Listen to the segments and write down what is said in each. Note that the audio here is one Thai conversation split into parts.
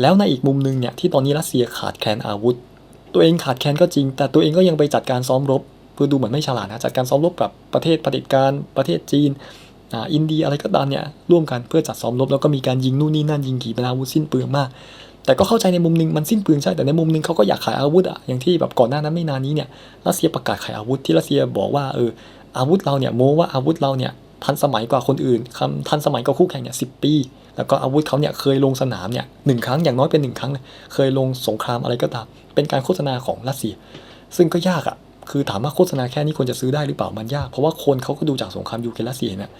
แล้วในอีกมุมหนึ่งเนี่ยที่ตอนนี้รัสเซียขาดแคลนอาวุธ ตัวเองขาดแคลนก็จริง แต่ตัวเองก็ยังไปจัดการซ้อมรบเพื่อดูเหมือนไม่ฉลาดนะจัดการซ้อมรบกับประเทศปฏิการประเทศจีนอินเดียอะไรก็ตามเนี่ยร่วมกันเพื่อจัดซ้อมรบแล้วก็มีการยิงนู่นนี่นั่นยิงขีปนาวุธสิ้นเปลืองมาก แต่ก็เข้าใจในมุมหนึงมันสิ้นเปลืองใช่แต่ในมุมหนึงเขาก็อยากขายอาวุธอะอย่างที่แบบก่อนหน้านั้นไม่นานนี้เนี่ยรัสเซียประกาศขายอาวุธที่รัสเซียบอกว่าเอออาวุธเราเนี่ยโม้ว่าอาวุธเราเนี่ยทันสมัยกว่าคนอื่นคำทันสมัยกว่าคู่แข่งเนี่ยสิปี แล้วก็อาวุธเขาเนี่ยเคยลงสนามเนี่ยหนึ่งครั้งอย่างน้อยเป็นหนึ่งครั้งเลยเคยลงสงครามอะไรก็ตาม เป็นการโฆษณาของรัสเซีย ซึ่งก็ยากอะ่ะคือถามว่าโฆษณาแค่นี้ควรจะซื้อได้หรือเปล่ามันยาก เพราะว่าคนเขาก็ดูจากสงครามยูเครนรัสเซียเนี่ย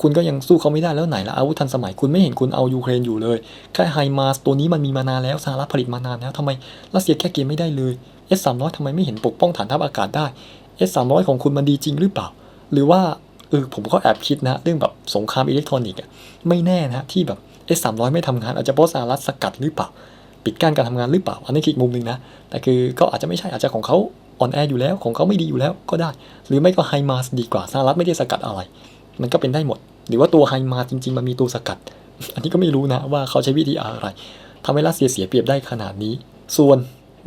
คุณก็ยังสู้เขาไม่ได้แล้วไหนละอาวุธทันสมัยคุณไม่เห็นคุณเอายูเครนอยู่เลยแค่ไฮมาสตัวนี้มันมีมานานแล้วสหรัฐผลิตมานานแล้วทำไมรัสเซียแค่เกมไม่ได้เลย S 3 0 0ทำไมไม่เห็นปกป้องฐานทัพอากาศได้ S 3 0 0ของคุณมันดีจริงหรือเปล่า หรือว่า เออผมก็แอบคิดนะเรื่องแบบสงครามอิเล็กทรอนิกส์ไม่แน่นะที่แบบ S 3 0 0ไม่ทำงานอาจจะเพราะสหรัฐสกัดหรือเปล่า ปิดกั้นการทำงานหรือเปล่า อันนี้คืออีกมุมหนึ่งนะแต่คือก็อาจจะไม่ใช่อาจจะของเขาอ่อนแออยู่แล้วของเขาไม่ดีอยู่แล้วก็ได้ หรือไม่ก็ไฮมาสดีกว่าสหรัฐไม่ได้สกัดอะไร มันก็เป็นได้หมด หรือว่าตัวไฮมาจริง ๆ มันมีตัวสกัด อันนี้ก็ไม่รู้นะว่าเขาใช้วิธีอะไรทำให้รัสเซียเสียเปรียบได้ขนาดนี้ ส่วน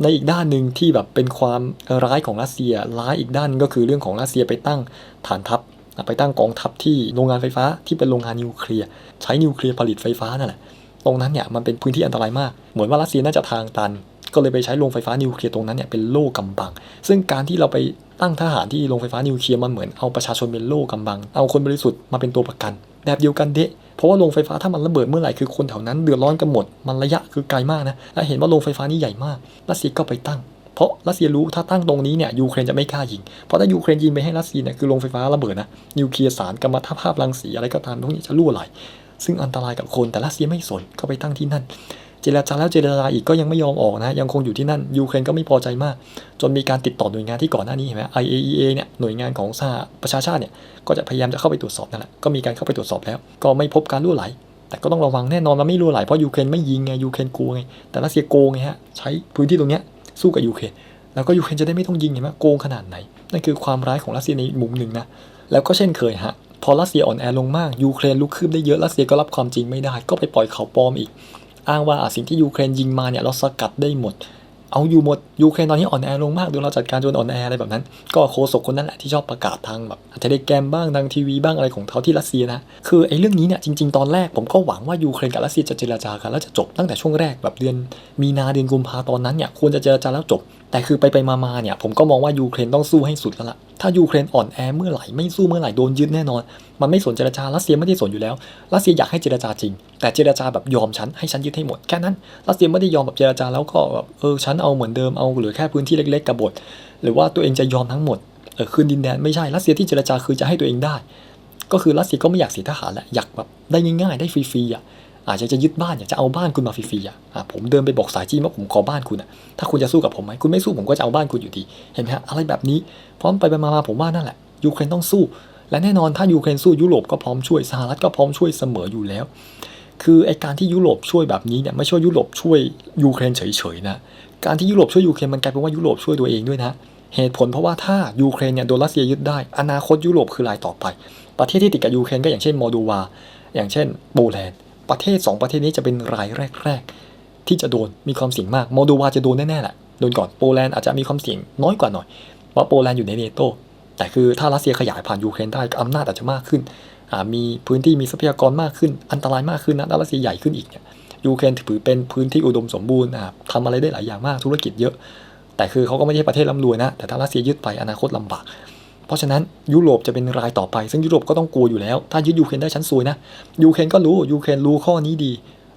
ในอีกด้านหนึ่งที่แบบเป็นความร้ายของรัสเซีย ร้ายอีกด้านก็คือเรื่องของรัสเซียไปตั้งฐานทัพ ไปตั้งกองทัพที่โรงงานไฟฟ้าที่เป็นโรงงานนิวเคลียร์ใช้นิวเคลียร์ผลิตไฟฟ้านั่นแหละตรงนั้นเนี่ยมันเป็นพื้นที่อันตรายมาก เหมือนว่ารัสเซียน่าจะทางตัน ก็เลยไปใช้โรงไฟฟ้านิวเคลียร์ตรงนั้นเนี่ยเป็นโล่กำบัง ซึ่งการที่เราไปตั้งทหารที่โรงไฟฟ้านิวเคลียร์มันเหมือนเอาประชาชนเป็นโล่กำบัง เอาคนบริสุทธิ์มาเป็นตัวประกัน แบบเดียวกันเดะเพราะว่าโรงไฟฟ้าถ้ามันระเบิดเมื่อไหร่คือคนแถวนั้นเดือดร้อนกันหมด มันระยะคือไกลมากนะและเห็นว่าโรงไฟฟ้านี้ใหญ่มากรัสเซียก็ไปตั้ง ราะรัสเซียรู้ถ้าตั้งตรงนี้เนี่ยยูเครนจะไม่กล้ายิง เพราะถ้ายูเครนยิงไปให้รัสเซียเนี่ยคือโรงไฟฟ้าระเบิดนะนิวเคลียร์สารกัมมันตภาพรังสีอะไรก็ตามพวกนี้จะรั่วไหลซึ่งอันตรายกับคนแต่รัสเซียไม่สนก็ไปตั้งที่นั่น เจรจาแล้วเจรจาอีกก็ยังไม่ยอมออกนะยังคงอยู่ที่นั่นยูเครนก็ไม่พอใจมาก จนมีการติดต่อหน่วยงานที่ก่อนหน้านี้เห็นไหม IAEA เนี่ยหน่วยงานของสหประชาชาติเนี่ยก็จะพยายามจะเข้าไปตรวจสอบนั่นแหละก็มีการเข้าไปตรวจสอบแล้ว ก็ไม่พบการรั่วไหล แต่ก็ต้องระวังแน่นอนมันไม่รั่วไหลเพราะยูเครนไม่ยิงไงยูเครนกลัวไงแต่รัสเซียโกงไงฮะใช้พื้นที่ตรงเนี้ย สู้กับยูเครนแล้วก็ยูเครนจะได้ไม่ต้องยิงเห็นไหมโกงขนาดไหน นั่นคือความร้ายของรัสเซียในมุมหนึ่งนะ แล้วก็เช่นเคยฮะ พอรัสเซียอ่อนแอลงมากยูเครนลุกขึ้นได้เยอะรัสเซียก็รับความจริงไม่ได้ ก็ไปปล่อยข่าวปลอมอีก อ้างว่าสิ่งที่ยูเครนยิงมาเนี่ยเราสกัดได้หมด เอาอยู่หมดยูเครนตอนนี้อ่อนแอลงมากดูเราจัดการจนอ่อนแออะไรแบบนั้น ก็โคศกคนนั้นแหละที่ชอบประกาศทางแบบเทเลแกรมบ้างทางทีวีบ้างอะไรของเขาที่รัสเซียนะคือไอ้เรื่องนี้เนี่ยจริง ๆ ตอนแรกผมก็หวังว่ายูเครนกับรัสเซียจะเจรจากันแล้วจะจบตั้งแต่ช่วงแรกแบบเดือนมีนาเดือนกุมภาตอนนั้นเนี่ยควรจะเจรจาแล้วจบ แต่คือไปไปมาๆเนี่ยผมก็มองว่ายูเครนต้องสู้ให้สุดแล้วล่ะ ถ้ายูเครนอ่อนแอเมื่อไหร่ไม่สู้เมื่อไหร่โดนยึดแน่นอน มันไม่สนเจรจารัสเซียไม่ได้สนอยู่แล้ว รัสเซียอยากให้เจรจาจริง แต่เจรจาแบบยอมฉันให้ฉันยึดให้หมดแค่นั้น รัสเซียไม่ได้ยอมแบบเจรจาแล้วก็แบบเออฉันเอาเหมือนเดิมเอาเหลือแค่พื้นที่เล็กๆกบฏ หรือว่าตัวเองจะยอมทั้งหมดเออคืนดินแดนไม่ใช่ รัสเซียที่เจรจาคือจะให้ตัวเองได้ ก็คือรัสเซียก็ไม่อยากเสียทหารแหละอยากแบบได้ง่ายๆได้ฟรีๆอะ อาจจะจะยึดบ้านอยากจะเอาบ้านคุณมาฟรีๆอะผมเดินไปบอกสายจีนว่าผมขอบ้านคุณอะถ้าคุณจะสู้กับผมไหมคุณไม่สู้ผมก็จะเอาบ้านคุณอยู่ดีเห็นไหมฮะอะไรแบบนี้พร้อมไปไปมาผมว่านั่นแหละยูเครนต้องสู้ และแน่นอนถ้ายูเครนสู้ยุโรปก็พร้อมช่วยสหรัฐก็พร้อมช่วยเสมออยู่แล้ว คือไอการที่ยุโรปช่วยแบบนี้เนี่ยไม่ช่วยยุโรปช่วยยูเครนเฉยๆนะการที่ยุโรปช่วยยูเครนมันกลายเป็นว่ายุโรปช่วยตัวเองด้วยนะเหตุผลเพราะว่าถ้ายูเครนเนี่ยโดนรัสเซียยึดได้ อนาคตยุโรปคือรายต่อไป ประเทศที่ติดกับยูเครนก็อย่างเช่นโมโดวา อย่างเช่นโปแลนด์ ประเทศ 2 ประเทศนี้จะเป็นรายแรก ๆ ที่จะโดนมีความเสี่ยงมาก โมโดวาจะโดนแน่ๆแหละโดนก่อนโปแลนด์อาจจะมีความเสี่ยงน้อยกว่าหน่อยเพราะโปแลนด์อยู่ในเนโตแต่คือถ้ารัสเซียขยายผ่านยูเครนได้อำนาจอาจจะมากขึ้น มีพื้นที่มีทรัพยากรมากขึ้น อันตรายมากขึ้นนะรัสเซียใหญ่ขึ้นอีกเนี่ยยูเครนถือเป็นพื้นที่อุดมสมบูรณ์อ่าทำอะไรได้หลายอย่างมากธุรกิจเยอะ แต่คือเขาก็ไม่ใช่ประเทศร่ำรวยนะ แต่ถ้ารัสเซียยึดไปอนาคตลำบาก เพราะฉะนั้นยุโรปจะเป็นรายต่อไป ซึ่งยุโรปก็ต้องกลัวอยู่แล้ว ถ้ายึดยูเครนได้ชั้นซวยนะยูเครนก็รู้ยูเครนรู้ข้อนี้ดี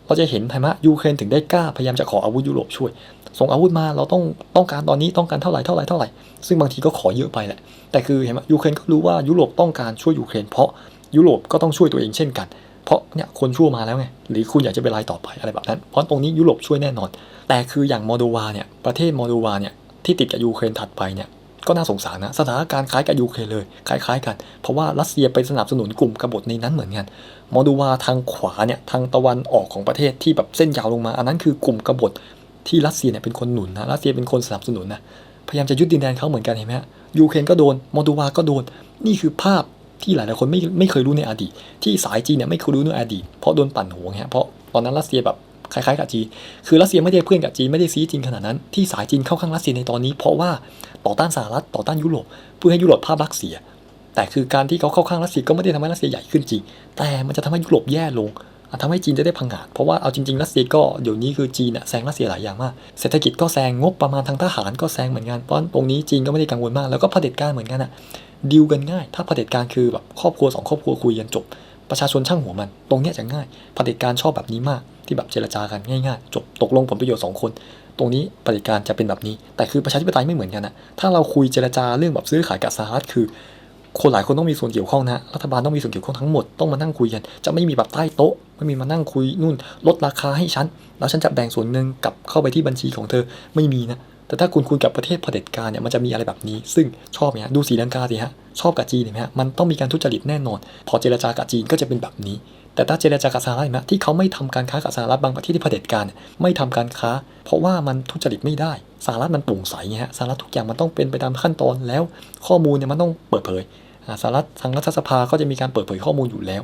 เราจะเห็นไหมะยูเครนถึงได้กล้าพยายามจะขออาวุธยุโรปช่วย ส่งอาวุธมาเราต้องต้องการตอนนี้ต้องการเท่าไหร่เท่าไหร่เท่าไหร่ ซึ่งบางทีก็ขอเยอะไปแหละ แต่คือเห็นไหมยูเครนก็รู้ว่ายุโรปต้องการช่วยยูเครนเพราะยุโรปก็ต้องช่วยตัวเองเช่นกัน เพราะเนี่ยคนชั่วมาแล้วไง หรือคุณอยากจะเป็นรายต่อไปอะไรแบบนั้น เพราะตรงนี้ยุโรปช่วยแน่นอน แต่คืออย่างโมโดวาเนี่ย ประเทศโมโดวาเนี่ยที่ติดกับยูเครนถัดไปเนี่ย ก็น่าสงสารนะสถานการณ์คล้ายกับยูเครนเลยคล้ายๆ กัน เพราะว่ารัสเซียไปสนับสนุนกลุ่มกบฏในนั้นเหมือนกันมโดวาทางขวาเนี่ยทางตะวันออกของประเทศที่แบบเส้นยาวลงมา อันนั้นคือกลุ่มกบฏที่รัสเซียเนี่ยเป็นคนหนุนนะรัสเซียเป็นคนสนับสนุนนะพยายามจะยึดดินแดนเขาเหมือนกันเห็นไหมฮะยูเครนก็โดนมโดวาก็โดน นี่คือภาพที่หลายๆคนไม่ไม่เคยรู้ในอดีต ที่สายจีนเนี่ยไม่เคยรู้ในอดีตเพราะโดนปั่นหัวไงเพราะตอนนั้นรัสเซียแบบ คล้ายๆกับจีนคือรัสเซียไม่ได้เพื่อนกับจีนไม่ได้ซีจีนขนาดนั้นที่สายจีนเข้าข้างรัสเซียในตอนนี้ เพราะว่าต่อต้านสหรัฐต่อต้านยุโรปเพื่อให้ยุโรปภาพลักษณ์เสีย แต่คือการที่เขาเข้าข้างรัสเซียก็ไม่ได้ทำให้รัสเซียใหญ่ขึ้นจริง แต่มันจะทำให้ยุโรปแย่ลงทำให้จีนจะได้พังงาดเพราะว่าเอาจริงๆรัสเซียก็เดี๋ยวนี้คือจีนน่ะแซงรัสเซียหลายอย่างมากเศรษฐกิจก็แซงงบประมาณทางทหารก็แซงเหมือนกันเพราะตรงนี้จีนก็ไม่ได้กังวลมากแล้วก็เผด็จการเหมือนกันอะดีลกันง่าย ถ้าเผด็จการคือแบบครอบครัวสองครอบครัวคุยกันจบ ประชาชนช่างหัวมัน ตรงเนี้ยจะง่ายเผด็จการชอบแบบนี้มากที่แบบเจรจากันง่ายๆจบตกลงผลประโยชน์สองคน ตรงนี้ปฏิการจะเป็นแบบนี้ แต่คือประชาธิปไตยไม่เหมือนกันนะถ้าเราคุยเจรจาเรื่องแบบซื้อขายกับสหรัฐคือ คนหลายคนต้องมีส่วนเกี่ยวข้องนะรัฐบาลต้องมีส่วนเกี่ยวข้องทั้งหมดต้องมานั่งคุยกัน จะไม่มีแบบใต้โต๊ะ ไม่มีมานั่งคุยนู่น ลดราคาให้ฉันแล้วฉันจะแบ่งส่วนหนึ่งกลับเข้าไปที่บัญชีของเธอไม่มีนะ แต่ถ้าคุณคุยกับประเทศเผด็จการเนี่ยมันจะมีอะไรแบบนี้ ซึ่งชอบเนี่ยดูสีลังกาสิฮะชอบกับจีนเห็นไหมฮะมันต้องมีการทุจริตแน่นอน พอเจรจากับจีนก็จะเป็นแบบนี้ แต่ถ้าเจรจากับสหรัฐเห็นไหมที่เขาไม่ทำการค้ากับสหรัฐบางประเทศที่เผด็จการไม่ทำการค้า เพราะว่ามันทุจริตไม่ได้สหรัฐมันโปร่งใสไงฮะสหรัฐทุกอย่างมันต้องเป็นไปตามขั้นตอนแล้ว ข้อมูลเนี่ยมันต้องเปิดเผยสหรัฐทางรัฐสภาก็จะมีการเปิดเผยข้อมูลอยู่แล้ว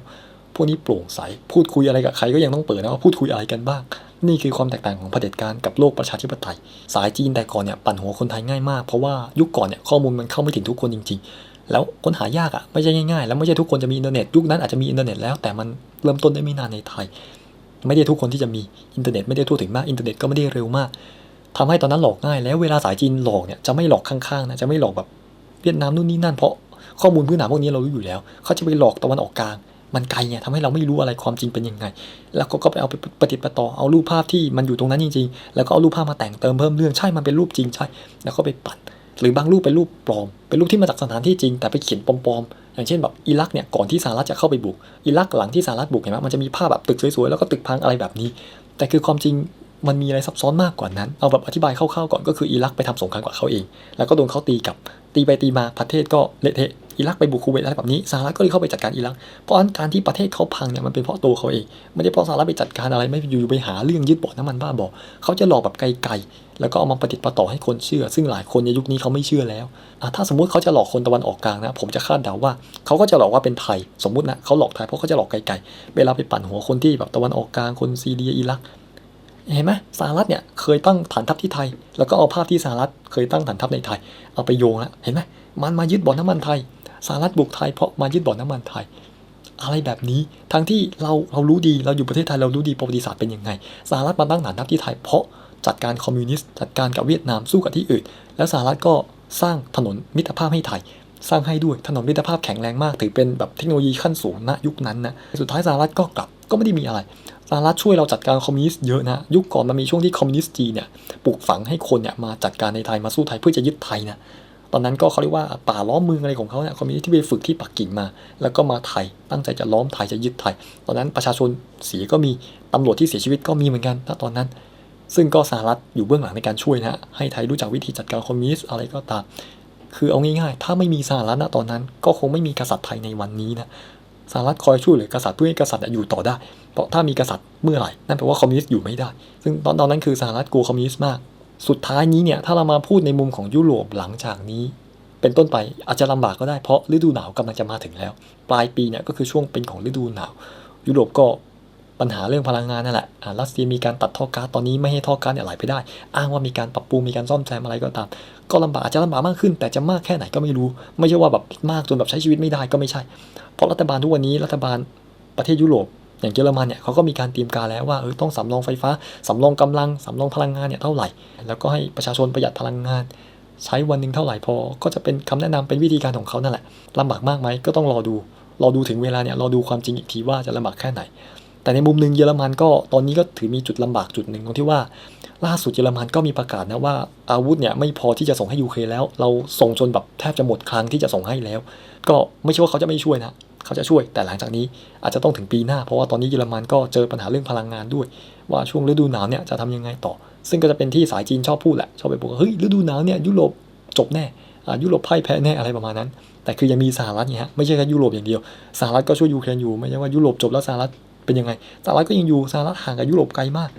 พวกนี้โปร่งใสพูดคุยอะไรกับใครก็ยังต้องเปิดนะว่าพูดคุยอะไรกันบ้าง นี่คือความแตกต่างของเผด็จการกับโลกประชาธิปไตย สายจีนแต่ก่อนเนี่ยปั่นหัวคนไทยง่ายมากเพราะว่ายุคก่อนเนี่ยข้อมูลมันเข้าไม่ถึงทุกคนจริง ๆ แล้วค้นหายากอะ่ะไม่ใช่ง่ายๆ แล้วไม่ใช่ทุกคนจะมีอินเทอร์เน็ตยุคนั้นอาจจะมีอินเทอร์เน็ตแล้วแต่มันเริ่มต้นได้ไม่นานในไทย ไม่ได้ทุกคนที่จะมีอินเทอร์เน็ตไม่ได้ทั่วถึงมากอินเทอร์เน็ตก็ไม่ได้เร็วมากทำให้ตอนนั้นหลอกง่าย แล้วเวลาสายจีนหลอกเนี่ยจะไม่หลอกข้างๆนะจะไม่หลอกแบบเวียดนามนู่นนี่นั่นเพราะข้อมูลพื้นฐานพวกนี้เรารู้อยู่แล้ว เขาจะไปหลอกตะวันออกกลาง มันไกลไงทำให้เราไม่รู้อะไรความจริงเป็นยังไง แล้วก็ก็ไปเอาไปปฏิดประต่อเอารูปภาพที่มันอยู่ตรงนั้นจริงๆ แล้วก็เอารูปภาพมาแต่งเติมเพิ่มเรื่องใช่มันเป็นรูปจริงใช่ แล้วก็ไปปั่น หรือบางรูปเป็นรูปปลอม เป็นรูปที่มาจากสถานที่จริง แต่ไปเขียนปลอมๆ อย่างเช่นแบบอิรักเนี่ยก่อนที่สหรัฐจะเข้าไปบุก อิรักหลังที่สหรัฐบุกเห็นไหมมันจะมีภาพแบบตึกสวยๆแล้วก็ตึกพังอะไรแบบนี้ แต่คือความจริงมันมีอะไรซับซ้อนมากกว่านั้น เอาแบบอธิบายคร่าวๆก่อนก็คืออิรักไปทำสงครามกับเขาเอง แล้วก็โดนเขาตีกับ ตีไปตีมาประเทศก็เละเทะ อิรักไปบุกคูเวตอะไรแบบนี้สหรัฐก็เลยเข้าไปจัดการอิรัก เพราะฉะนั้นการที่ประเทศเขาพังเนี่ยมันเป็นเพราะตัวเขาเอง ไม่ได้เพราะสหรัฐไปจัดการอะไรไม่อยู่ไปหาเรื่องยึดบ่อน้ำมันบ้าบอเขาจะหลอกแบบไกลๆแล้วก็เอามาประดิษฐ์ประต่อให้คนเชื่อ ซึ่งหลายคนในยุคนี้เขาไม่เชื่อแล้วถ้าสมมุติเขาจะหลอกคนตะวันออกกลางนะผมจะคาดเดาว่าเขาก็จะหลอกว่าเป็นไทยสมมุตินะเขาหลอกไทยเพราะเขาจะหลอกไกลๆเวลาไปปั่นหัวคนที่แบบตะวันออกกลางคนซีเรียอิรักเห็นไหมสหรัฐเนี่ยเคยตั้งฐานทัพที่ไทย แล้วก็เอาภาพที่สหรัฐเคยตั้งฐานทัพในไทย เอาไปโยงแล้วเห็นไหมมันมายึดบ่อน้ำมันไทย สหรัฐบุกไทยเพราะมายึดบ่อน้ำมันไทย อะไรแบบนี้ทั้งที่เราเรารู้ดีเราอยู่ประเทศไทยเรารู้ดีประวัติศาสตร์เป็นยังไงสหรัฐมาตั้งฐานทัพที่ไทยเพราะจัดการคอมมิวนิสต์จัดการกับเวียดนามสู้กับที่อื่น แล้วสหรัฐก็สร้างถนนมิตรภาพให้ไทย สร้างให้ด้วยถนนมิตรภาพแข็งแรงมาก ถือเป็นแบบเทคโนโลยีขั้นสูงณยุคนั้นนะสุดท้ายสหรัฐก็กลับก็ไม่ได้มีอะไรสหรัฐช่วยเราจัดการคอมมิวนิสต์เยอะนะ ยุคก่อนมันมีช่วงที่คอมมิวนิสต์จีนเนี่ยปลูกฝังให้คนเนี่ยมาจัดการในไทยมาสู้ไทยเพื่อจะยึดไทยนะ ตอนนั้นก็เขาเรียกว่าป่าล้อมเมืองอะไรของเขาเนี่ยคอมมิวนิสต์ที่ไปฝึกที่ปักกิ่งมา แล้วก็มาไทยตั้งใจจะล้อมไทยจะยึดไทย ตอนนั้นประชาชนเสียก็มีตำรวจที่เสียชีวิตก็มีเหมือนกันณตอนนั้น ซึ่งก็สหรัฐอยู่เบื้องหลังในการช่วยนะฮะให้ไทยรู้จักวิธีจัดการคอมมิวนิสต์อะไรก็ตามคือเอาง่ายๆ ถ้าไม่มีสหรัฐณตอนนั้น ก็คงไม่มีกษัตริย์ไทยในวันนี้นะสหรัฐคอยช่วยเหลือกษัตริย์เพื่อให้กษัตริย์อยู่ต่อได้ เพราะถ้ามีกษัตริย์เมื่อไหร่นั่นแปลว่าคอมมิวนิสต์อยู่ไม่ได้ ซึ่งตอนตอนนั้นคือสหรัฐกลัวคอมมิวนิสต์มาก สุดท้ายนี้เนี่ยถ้าเรามาพูดในมุมของยุโรปหลังจากนี้ เป็นต้นไปอาจจะลำบากก็ได้เพราะฤดูหนาวกำลังจะมาถึงแล้ว ปลายปีเนี่ยก็คือช่วงเป็นของฤดูหนาว ยุโรปก็ปัญหาเรื่องพลังงานนั่นแหละอ่ารัสเซียมีการตัดท่อก๊าซตอนนี้ไม่ให้ท่อก๊าซเนี่ยไหลไปได้ อ้างว่ามีการปรับปรุงมีการซ่อมแซมอะไรก็ตาม ก็ลำบากอาจจะลำบากมากขึ้น แต่จะมากแค่ไหนก็ไม่รู้ ไม่ใช่ว่าแบบมากจนแบบใช้ชีวิตไม่ได้ก็ไม่ใช่ เพราะรัฐบาลทุกวันนี้รัฐบาลประเทศยุโรป อย่างเยอรมันเนี่ยเขาก็มีการเตรียมการแล้วว่าเออต้องสำรองไฟฟ้าสำรองกำลังสำรองพลังงานเนี่ยเท่าไหร่ แล้วก็ให้ประชาชนประหยัดพลังงาน ใช้วันหนึ่งเท่าไหร่พอ ก็จะเป็นคำแนะนำเป็นวิธีการของเขานั่นแหละลำบากมากไหมก็ต้องรอดูรอดูถึงเวลาเนี่ยรอดูความจริงอีกทีว่าจะลำบากแค่ไหน แต่ในมุมหนึ่งเยอรมันก็ตอนนี้ก็ถือมีจุดลำบากจุดหนึ่งตรงที่ว่าล่าสุดเยอรมันก็มีประกาศนะว่าอาวุธเนี่ยไม่พอที่จะส่งให้ยูเครนแล้ว เราส่งจนแบบแทบจะหมดคลังที่จะส่งให้แล้ว ก็ไม่ใช่ว่าเขาจะไม่ช่วยนะ เขาจะช่วย แต่หลังจากนี้อาจจะต้องถึงปีหน้า เพราะว่าตอนนี้เยอรมันก็เจอปัญหาเรื่องพลังงานด้วย ว่าช่วงฤดูหนาวเนี่ยจะทำยังไงต่อ ซึ่งก็จะเป็นที่สายจีนชอบพูดแหละชอบไปบอกว่าเฮ้ยฤดูหนาวเนี่ยยุโรปจบแน่ยุโรปพ่ายแพ้แน่อะไรประมาณนั้น แต่คือยังมีสหรัฐเนี่ยฮะไม่ใช่แค่ยุโรปอย่างเดียวสหรัฐก็ช่วยยูเครนอยู่ไม่ใช่ว่ายุโรปจบแล้วสหรัฐเป็นยังไงสหรัฐก็ยังอยู่สหรัฐห่างกับยุโรปไกลมาก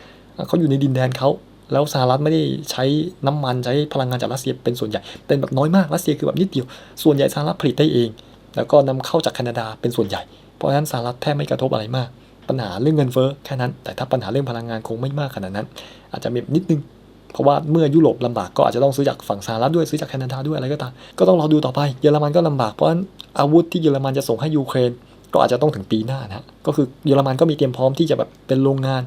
เขาอยู่ในดินแดนเขาแล้วสหรัฐไม่ได้ใช้น้ำมันใช้พลังงานจากรัสเซียเป็นส่วนใหญ่เป็นแบบน้อยมากรัสเซียคือแบบนิดเดียว ส่วนใหญ่สหรัฐผลิตได้เอง แล้วก็นำเข้าจากแคนาดาเป็นส่วนใหญ่ เพราะฉะนั้นสหรัฐแทบไม่กระทบอะไรมาก ปัญหาเรื่องเงินเฟ้อแค่นั้น แต่ถ้าปัญหาเรื่องพลังงานคงไม่มากขนาดนั้น อาจจะมีนิดนึง เพราะว่าเมื่อยุโรปลำบากก็อาจจะต้องซื้อจากฝั่งสหรัฐด้วยซื้อจากแคนาดาด้วยอะไรก็ตาม ก็ต้องรอดูต่อไป เยอรมันก็ลำบาก เพราะฉะนั้นอาวุธที่เยอรมันจะส่งให้ยูเครน ก็อาจจะต้องถึงปีหน้านะฮะก็คือเยอรมันก็มีเตรียมพร้อมที่จะแบบเป็นโรงงาน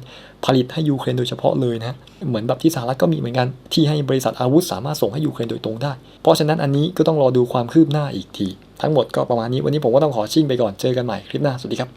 ผลิตให้ยูเครนโดยเฉพาะเลยนะฮะเหมือนแบบที่สหรัฐก็มีเหมือนกันที่ให้บริษัทอาวุธสามารถส่งให้ยูเครนโดยตรงได้ เพราะฉะนั้นอันนี้ก็ต้องรอดูความคืบหน้าอีกที ทั้งหมดก็ประมาณนี้วันนี้ผมก็ต้องขอชิ่งไปก่อนเจอกันใหม่คลิปหน้าสวัสดีครับ